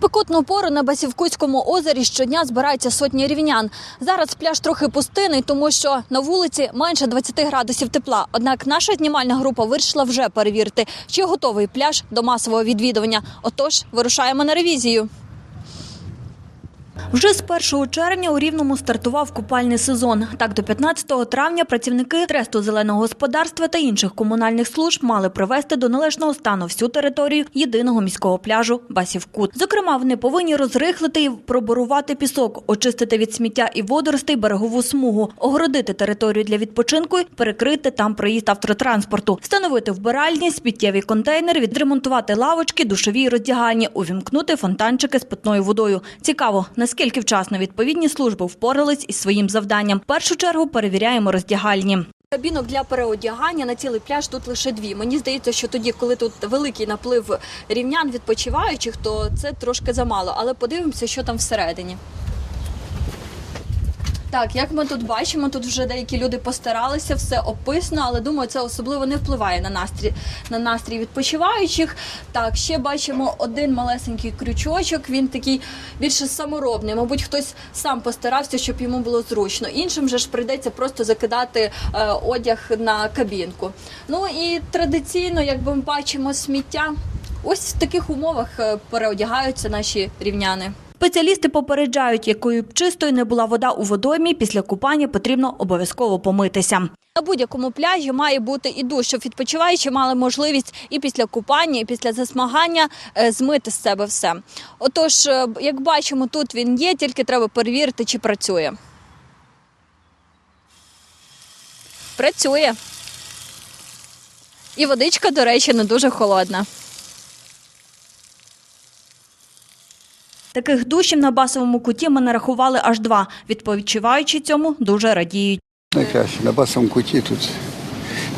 спекотну пору на Басівкутському озері щодня збираються сотні рівнян. Зараз пляж трохи пустинний, тому що на вулиці менше 20 градусів тепла. Однак наша знімальна група вирішила вже перевірити, чи готовий пляж до масового відвідування. Отож, вирушаємо на ревізію. Вже з 1 червня у Рівному стартував купальний сезон. Так, до 15 травня працівники Тресту зеленого господарства та інших комунальних служб мали привести до належного стану всю територію єдиного міського пляжу Басівкут. Зокрема, вони повинні розрихлити і проборувати пісок, очистити від сміття і водоростей берегову смугу, огородити територію для відпочинку, перекрити там проїзд автотранспорту, встановити вбиральні, сміттєві контейнери, відремонтувати лавочки, душові і роздягальні, увімкнути фонтанчики з питною водою. Цікаво, наскільки вчасно відповідні служби впорались із своїм завданням. В першу чергу перевіряємо роздягальні. Кабінок для переодягання на цілий пляж тут лише дві. Мені здається, що тоді, коли тут великий наплив рівнян відпочиваючих, то це трошки замало. Але подивимося, що там всередині. Так, як ми тут бачимо, тут вже деякі люди постаралися, все описано, але думаю, це особливо не впливає на настрій на настрій відпочиваючих. Так, ще бачимо один малесенький крючочок. Він такий більше саморобний. Мабуть, хтось сам постарався, щоб йому було зручно. Іншим же ж прийдеться просто закидати е, одяг на кабінку. Ну і традиційно, як ми бачимо, сміття. Ось в таких умовах е, переодягаються наші рівняни. Спеціалісти попереджають, якою б чистою не була вода у водоймі, після купання потрібно обов'язково помитися. На будь-якому пляжі має бути і душ, щоб відпочиваючі мали можливість і після купання, і після засмагання е, змити з себе все. Отож, е, як бачимо, тут він є, тільки треба перевірити, чи працює. Працює. І водичка, до речі, не дуже холодна. Таких душів на басовому куті ми нарахували аж два. Відпочиваючи цьому дуже радіють. Найкраще на басовому куті тут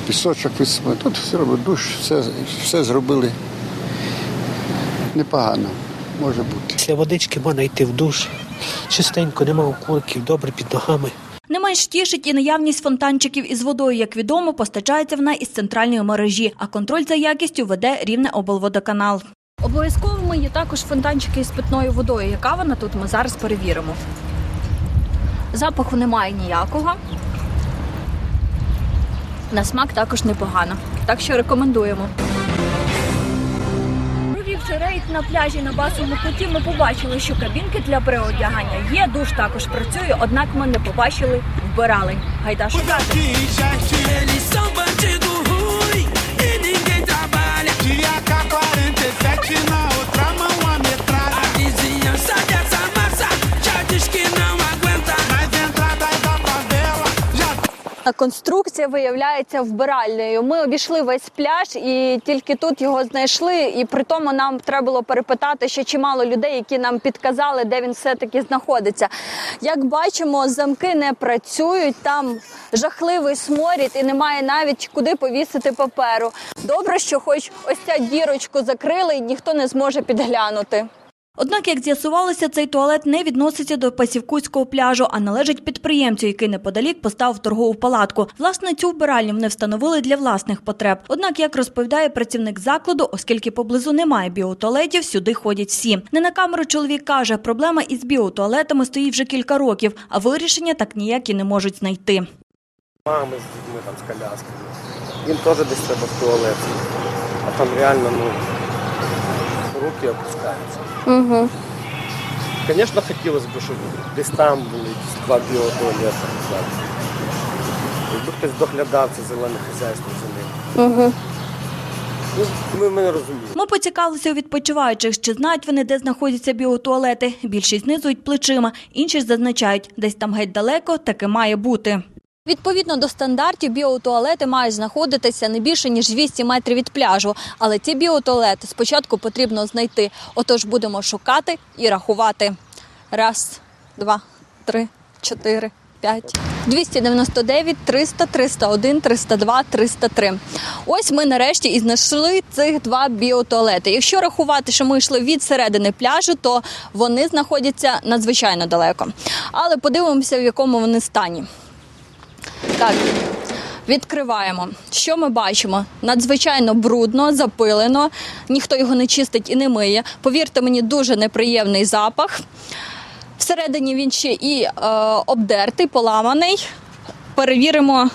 пісочок висипали. Тут все робить душ, все, все зробили непогано, може бути. Після водички можна йти в душ. Чистенько, нема окурків, добре під ногами. Не менш тішить і наявність фонтанчиків із водою. Як відомо, постачається вона із центральної мережі, а контроль за якістю веде рівне облводоканал. Обов'язковими є також фонтанчики із питною водою. Яка вона тут? Ми зараз перевіримо. Запаху немає ніякого. На смак також непогано. Так що рекомендуємо. Провівши рейд на пляжі на басовому куті, ми побачили, що кабінки для переодягання є, душ також працює, однак ми не побачили вбиралень. Гайда шукати. Catching up. Конструкція виявляється вбиральною. Ми обійшли весь пляж і тільки тут його знайшли. І при тому нам треба було перепитати ще чимало людей, які нам підказали, де він все-таки знаходиться. Як бачимо, замки не працюють, там жахливий сморід і немає навіть куди повісити паперу. Добре, що хоч ось ця дірочку закрили, і ніхто не зможе підглянути. Однак, як з'ясувалося, цей туалет не відноситься до Пасівкутського пляжу, а належить підприємцю, який неподалік поставив торгову палатку. Власне, цю вбиральню вони встановили для власних потреб. Однак, як розповідає працівник закладу, оскільки поблизу немає біотуалетів, сюди ходять всі. Не на камеру чоловік каже, проблема із біотуалетами стоїть вже кілька років, а вирішення так ніякі не можуть знайти. мами з дітьми там з колясками. Їм теж десь треба в туалет. А там реально ну, руки опускаються. Угу. Звісно, хотілося б, щоб десь там були два біотуалети. зараз. Якби хтось доглядав це зелене хазяйство за ним. Угу. Ну, ми, ми не розуміємо. Ми поцікавилися у відпочиваючих, чи знають вони, де знаходяться біотуалети. Більшість знизують плечима, інші ж зазначають, десь там геть далеко таки має бути. Відповідно до стандартів, біотуалети мають знаходитися не більше ніж 200 метрів від пляжу. Але ці біотуалети спочатку потрібно знайти. Отож будемо шукати і рахувати. Раз, два, три, чотири, п'ять. 299, 300, 301, 302, 303. Ось ми нарешті і знайшли цих два біотуалети. Якщо рахувати, що ми йшли від середини пляжу, то вони знаходяться надзвичайно далеко. Але подивимося, в якому вони стані. Так, Відкриваємо. Що ми бачимо? Надзвичайно брудно, запилено. Ніхто його не чистить і не миє. Повірте мені, дуже неприємний запах. Всередині він ще і е, обдертий, поламаний. Перевіримо,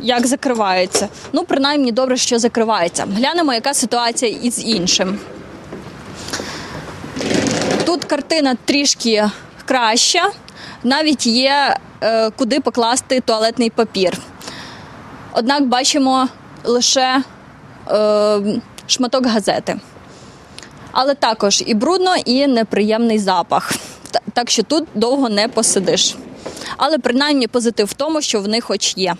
як закривається. Ну, принаймні, добре, що закривається. Глянемо, яка ситуація із іншим. Тут картина трішки краща, навіть є куди покласти туалетний папір. Однак бачимо лише е, шматок газети. Але також і брудно, і неприємний запах. Так що тут довго не посидиш. Але принаймні позитив в тому, що вони хоч є.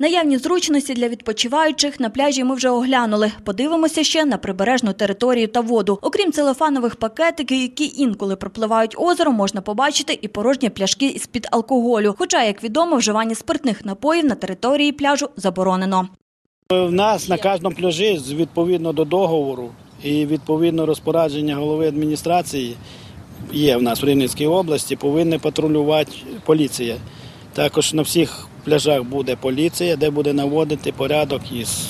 Наявні зручності для відпочиваючих на пляжі ми вже оглянули. Подивимося ще на прибережну територію та воду. Окрім целофанових пакетиків, які інколи пропливають озеро, можна побачити і порожні пляшки з-під алкоголю. Хоча, як відомо, вживання спиртних напоїв на території пляжу заборонено. В нас на кожному пляжі з- відповідно до договору і відповідно розпорядження голови адміністрації є в нас в Рівненській області, повинна патрулювати поліція. Також на всіх пляжах буде поліція, де буде наводити порядок із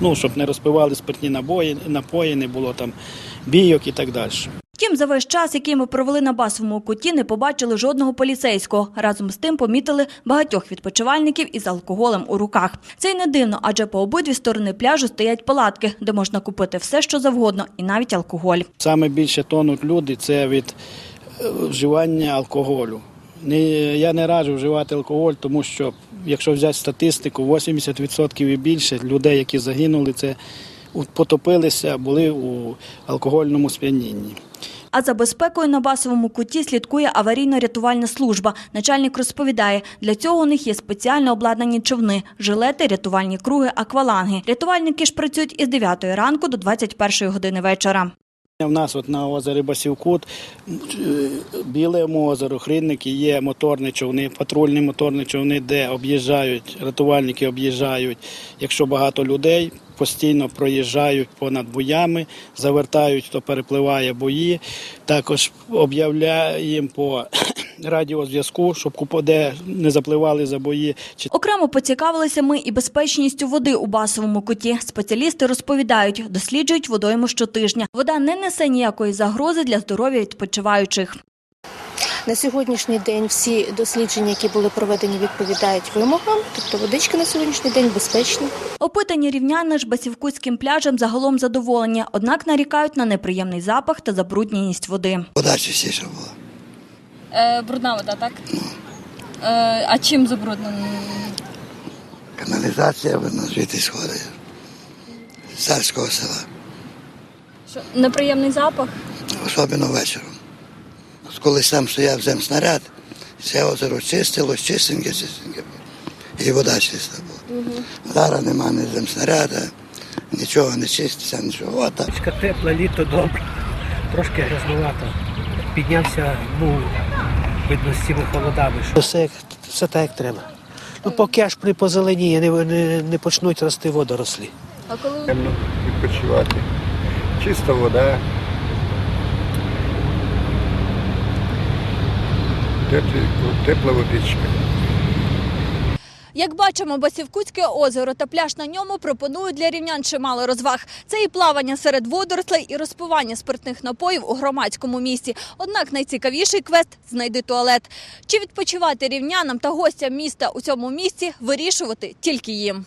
ну, щоб не розпивали спиртні набої, напої, не було там бійок і так далі. Втім, за весь час, який ми провели на басовому куті, не побачили жодного поліцейського. Разом з тим помітили багатьох відпочивальників із алкоголем у руках. Це й не дивно, адже по обидві сторони пляжу стоять палатки, де можна купити все, що завгодно, і навіть алкоголь. Саме більше тонуть люди це від е, вживання алкоголю. Не, я не раджу вживати алкоголь, тому що якщо взяти статистику, 80% і більше людей, які загинули, це потопилися, були у алкогольному сп'янінні. А за безпекою на басовому куті слідкує аварійно-рятувальна служба. Начальник розповідає, для цього у них є спеціально обладнані човни, жилети, рятувальні круги, акваланги. Рятувальники ж працюють із 9 ранку до 21 години вечора. У нас от на озері Басівкут, е, Білому озеру, Хринники є моторні човни, патрульні моторні човни, де об'їжджають, рятувальники об'їжджають. Якщо багато людей, постійно проїжджають понад боями, завертають, хто перепливає бої. Також об'являємо по радіозв'язку, щоб купо- де не запливали за бої. Чи Окремо поцікавилися ми і безпечністю води у басовому куті. Спеціалісти розповідають, досліджують водойму щотижня. Вода не несе ніякої загрози для здоров'я відпочиваючих. На сьогоднішній день всі дослідження, які були проведені, відповідають вимогам, тобто водички на сьогоднішній день безпечні. Опитані рівняни ж басівкутським пляжем загалом задоволені, однак нарікають на неприємний запах та забрудненість води. Вода чистіша була. Е, брудна вода, так? Е, а чим забруднена? Каналізація вона звідти сходить. З царського села. Що, неприємний запах? особливо вечором. От коли сам стояв земснаряд, це озеро чистилось, чистеньке, чистеньке. І вода чиста була. Зараз нема ні земснаряда, нічого не чиститься, нічого. От так. Річка тепла, літо добре, трошки грязнувато. Піднявся, ну, видно, з цими холодами. що Все, як- все так, як треба. Ну, поки аж при позеленіє не, не, не почнуть рости водорослі. А коли відпочивати. Чиста вода. Тепла водичка. Як бачимо, Басівкутське озеро та пляж на ньому пропонують для рівнян чимало розваг. Це і плавання серед водорослей, і розпивання спиртних напоїв у громадському місті. Однак найцікавіший квест знайди туалет. Чи відпочивати рівнянам та гостям міста у цьому місці вирішувати тільки їм.